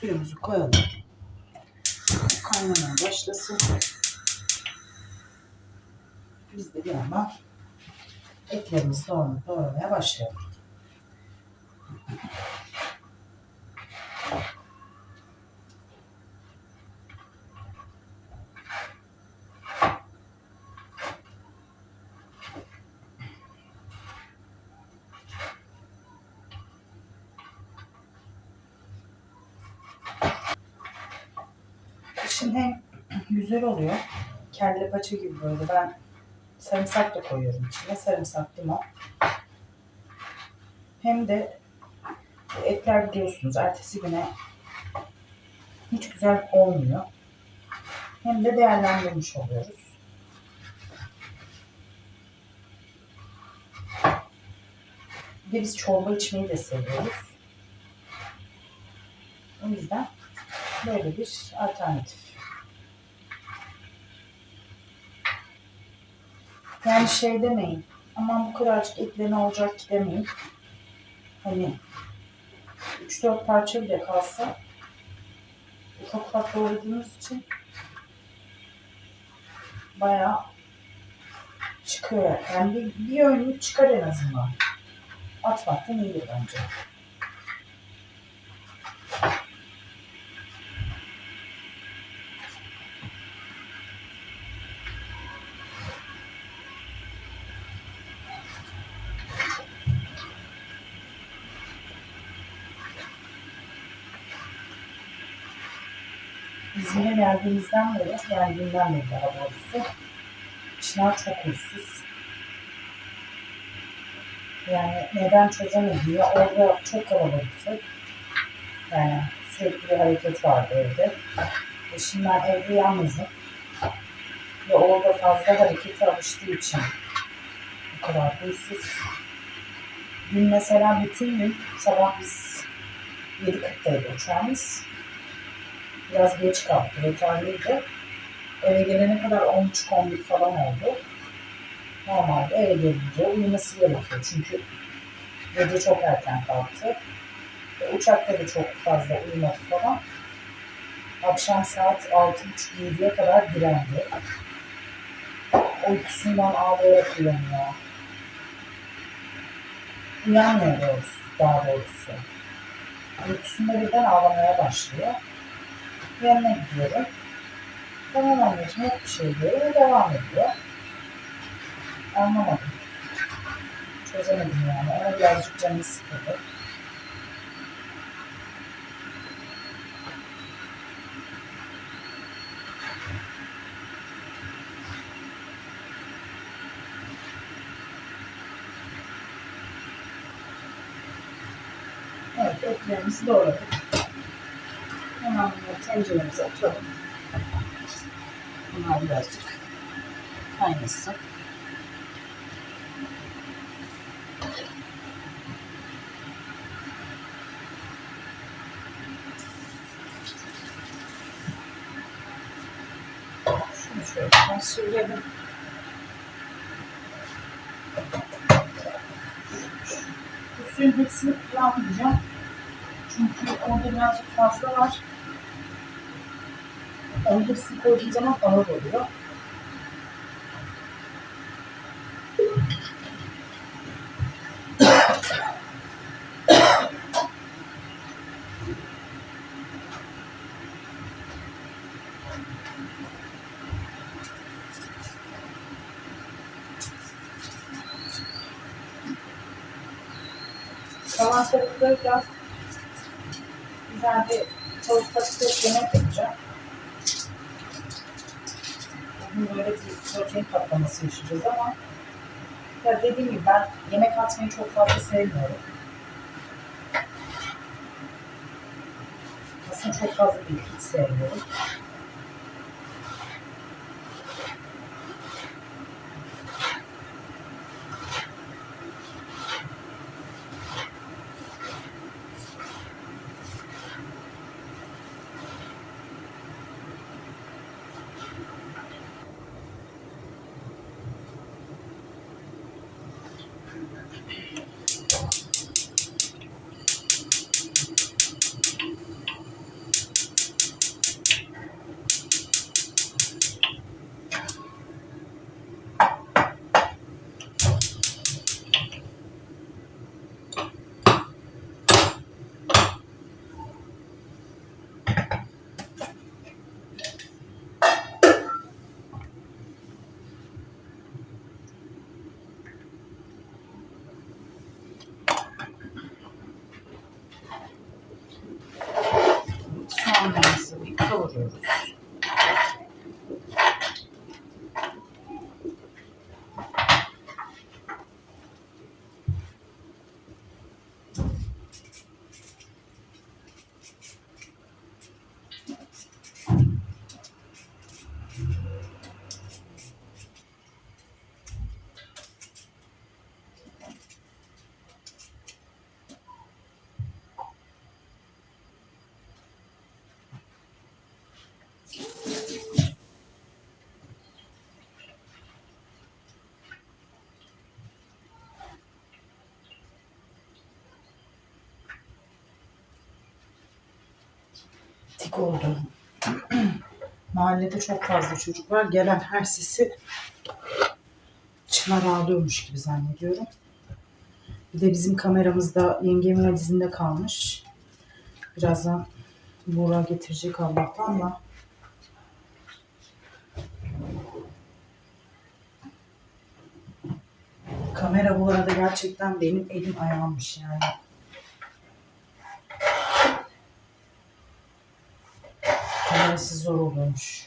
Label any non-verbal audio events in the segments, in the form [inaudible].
Suyumuzu koyalım. Kaynamaya başlasın. Biz de bir yandan etlerimizi doğramaya başlayalım. Şimdi hem güzel oluyor. Kelle paça gibi böyle. Ben sarımsak da koyuyorum içine. Sarımsak, limon. Hem de etler biliyorsunuz ertesi güne hiç güzel olmuyor. Hem de değerlendirmiş oluyoruz. Bir de biz çorba içmeyi de seviyoruz. O yüzden böyle bir alternatif. Yani şey demeyin. Aman bu kadarcık etle ne olacak ki demeyin. Hani 3-4 parça bile kalsa ufak ufak doğradığımız için bayağı çıkıyor. Yani bir, bir önlük çıkar en azından. Atmaktan iyidir bence. İzmir'e geldiğimizden beri, geldiğimden beri daha doğrusu, Çınar çok huysuz. Yani neden çözemedim ya orada çok kalabalıktı. Yani sürekli bir hareket vardı evde. E şimdi ben evde yalnızım. Ve orada fazla harekete alıştığı için bu kadar huysuz. Dün mesela bütün gün sabah biz 7.40'daydı uçağımız. Biraz geç kalktı. Rötarlıydı. Eve gelene kadar 13-11 falan oldu. Normalde eve gelince uyuması gerekiyor. Çünkü gece çok erken kalktı. E, uçakta da çok fazla uyumadı falan. Akşam saat 6.30-7'ye kadar direndi. Uykusundan ağlayarak uyanıyor. Uyanmıyor doğrusu, daha doğrusu. Uykusunda birden ağlamaya başlıyor. Yanına gidiyorum. Tamam anneciğim yok bir şey diyor ve devam ediyor. Anlamadım. Çözemedim yani. Ona birazcık canı sıkıldı. Evet, etlerimizi doğradık. Hemen bunları tenceremize atalım. Bunlar birazcık kaynasın. Şunu şöyle fasulyelim. Bu suyun hepsini kullanmayacağım. Çünkü orada birazcık fazla var. Onu hepsini koyduğum zaman ağır oluyor. Kalan tavukları biraz güzel bir yemek yapacağım. Böyle bir protein patlaması yaşayacağız ama ya dediğim gibi ben yemek atmayı çok fazla sevmiyorum. Aslında çok fazla değil, hiç sevmiyorum. Okay. Tik oldu. [clears throat] Mahallede çok fazla çocuk var. Gelen her sesi çınar ağlıyormuş gibi zannediyorum. Bir de bizim kameramızda yengemin valizinde kalmış. Birazdan Buğra getirecek Allah'tan da. Kamera bu arada gerçekten benim elim ayağımmış yani. Kamerası zor oluyormuş.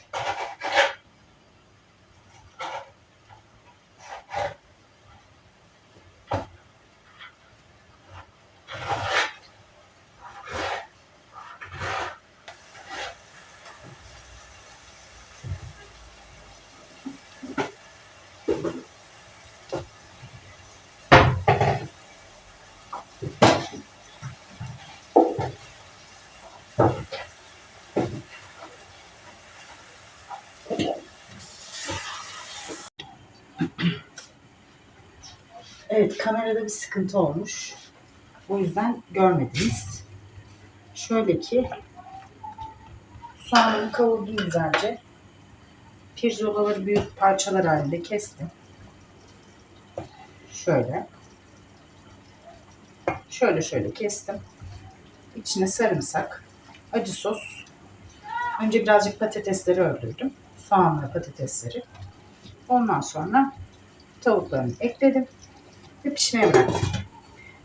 Evet kamerada bir sıkıntı olmuş. O yüzden görmediniz. Şöyle ki soğanımı kavurdum güzelce. Pirzolaları büyük parçalar halinde kestim. Şöyle. Şöyle şöyle kestim. İçine sarımsak, acı sos. Önce birazcık patatesleri öldürdüm. Soğanla patatesleri. Ondan sonra tavuklarını ekledim ve pişmeye bıraktım.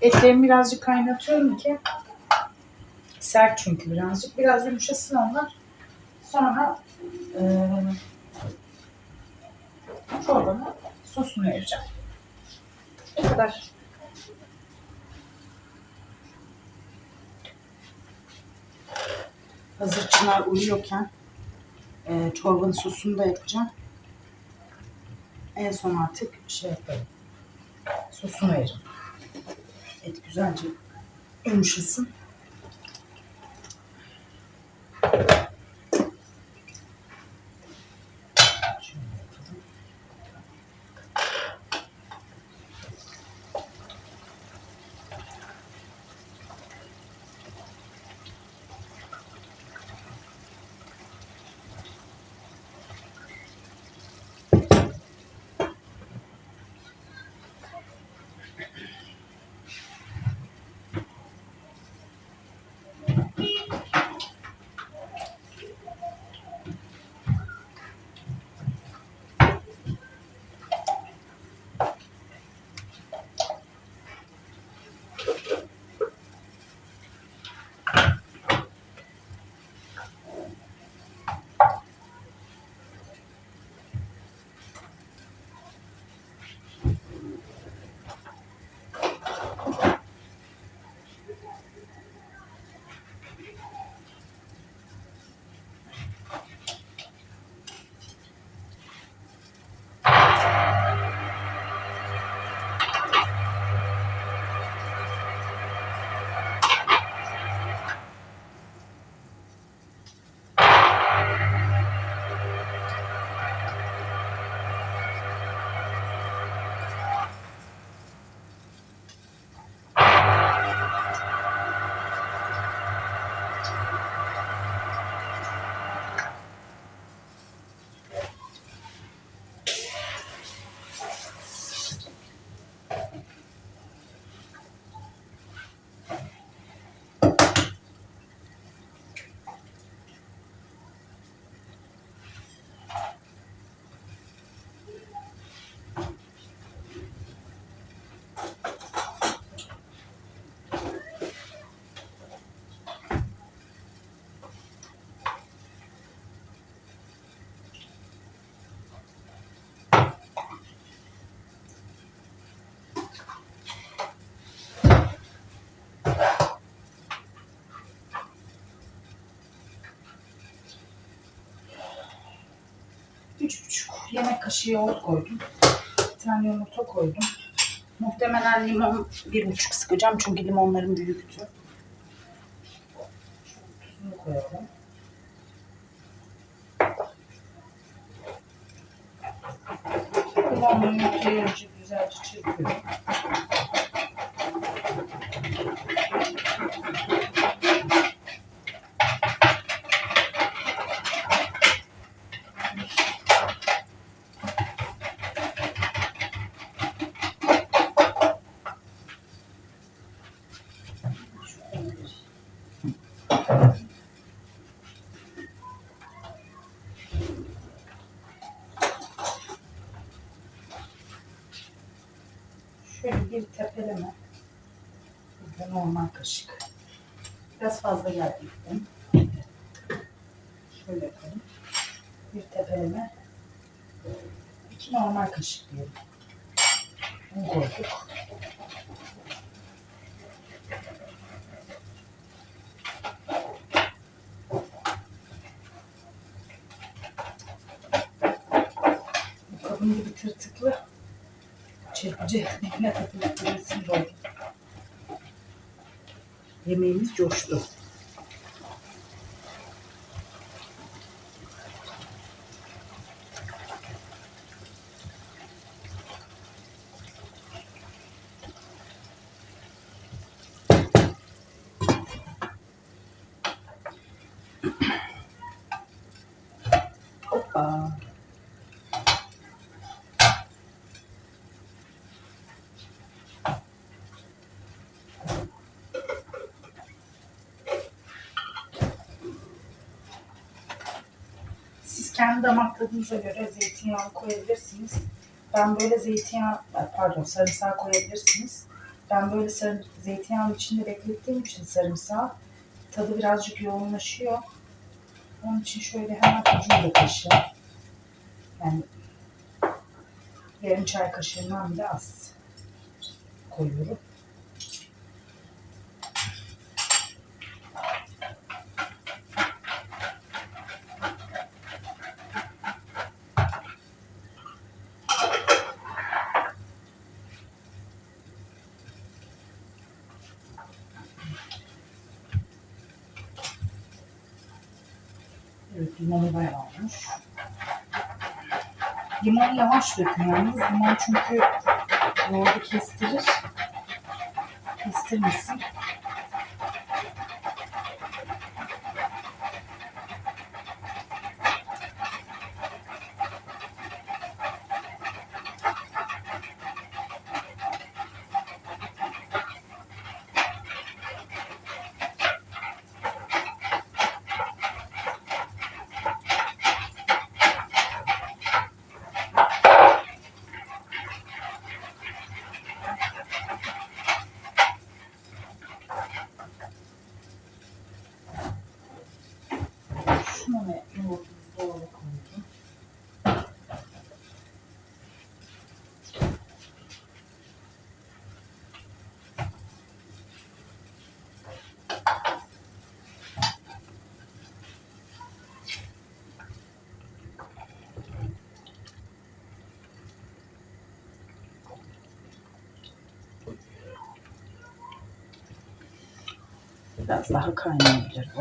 Etlerimi birazcık kaynatıyorum ki sert çünkü birazcık. Biraz yumuşasın onlar. Sonra eee çorbanın sosunu vereceğim. Bu kadar. Hazır Çınar uyuyorken eee çorbanın sosunu da yapacağım. En son artık şey yaparım sosunu veririm. Et güzelce yumuşasın. 3,5 yemek kaşığı yoğurt koydum. Bir tane yumurta koydum. Muhtemelen limon 1,5 sıkacağım çünkü limonların büyüktü. Tuzunu koyalım. Limonlu yumurtayı güzelce çırpıyorum. Bir tepeleme. Bir normal kaşık. Biraz fazla geldi. ipten. Şöyle yapalım. Bir tepeleme. İki normal kaşık diyelim. Un koyduk. Bu kabın gibi tırtıklı çırpıcı dibine takılıp durmasın oldu. Yemeğimiz coştu. Kendi damak tadınıza göre zeytinyağı koyabilirsiniz. Ben böyle zeytinyağı, pardon sarımsağı koyabilirsiniz. Ben böyle sarı, zeytinyağının içinde beklettiğim için sarımsağı tadı birazcık yoğunlaşıyor. Onun için şöyle hemen ucuyla kaşığı. Yani yarım çay kaşığından bile az koyuyorum. Evet, limonu bayağı olmuş. Limonu yavaş dökün yalnız. Limon çünkü yoğurdu kestirir. Kestirmesin. Şunu ve yoğurdumuzu doğru koydum. Biraz daha kaynayabilir bu.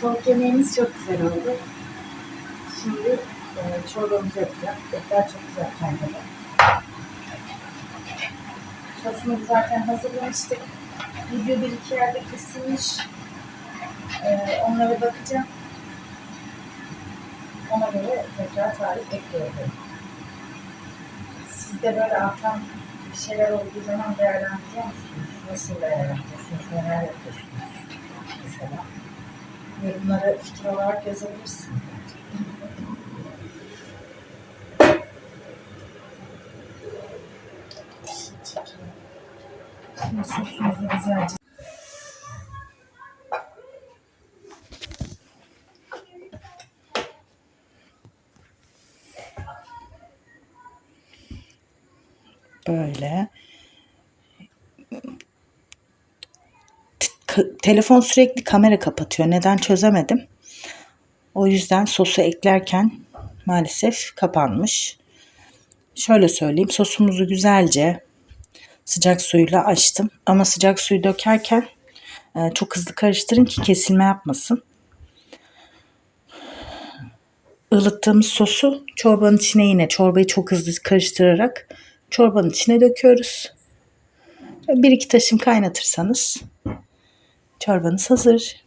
Tavuk yemeğimiz çok güzel oldu. Şimdi e, çorbamızı yapacağım. Etler çok güzel kaynadı. Sosumuzu zaten hazırlamıştık. Video bir iki yerde kesilmiş. E, onlara bakacağım. Ona göre tekrar tarif ekliyorum. Siz de böyle artan bir şeyler olduğu zaman değerlendiriyor musunuz? Nasıl değerlendiriyorsunuz? Neler yapıyorsunuz? Mesela yorumlara fikir olarak yazabilirsin. Şimdi sosumuzu güzelce böyle telefon sürekli kamera kapatıyor. Neden çözemedim. O yüzden sosu eklerken maalesef kapanmış. Şöyle söyleyeyim sosumuzu güzelce sıcak suyla açtım. Ama sıcak suyu dökerken e, çok hızlı karıştırın ki kesilme yapmasın. ılıttığımız sosu çorbanın içine yine çorbayı çok hızlı karıştırarak çorbanın içine döküyoruz. Bir iki taşım kaynatırsanız çorbanız hazır.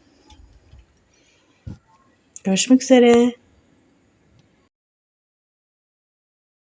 Görüşmek üzere.